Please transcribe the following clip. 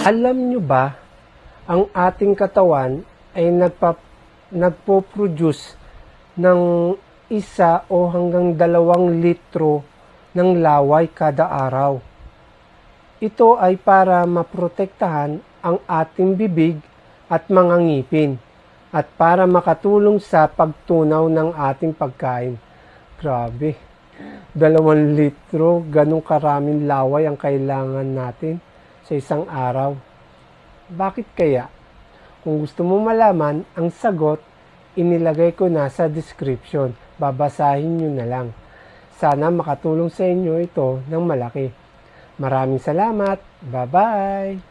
Alam nyo ba, ang ating katawan ay nagpa, nagpo-produce ng isa o hanggang dalawang litro ng laway kada araw. Ito ay para maprotektahan ang ating bibig at mga ngipin at para makatulong sa pagtunaw ng ating pagkain. Grabe, dalawang litro, ganong karaming laway ang kailangan natin sa isang araw. Bakit kaya? Kung gusto mo malaman ang sagot, inilagay ko na sa description. Babasahin nyo na lang. Sana makatulong sa inyo ito ng malaki. Maraming salamat. Bye-bye!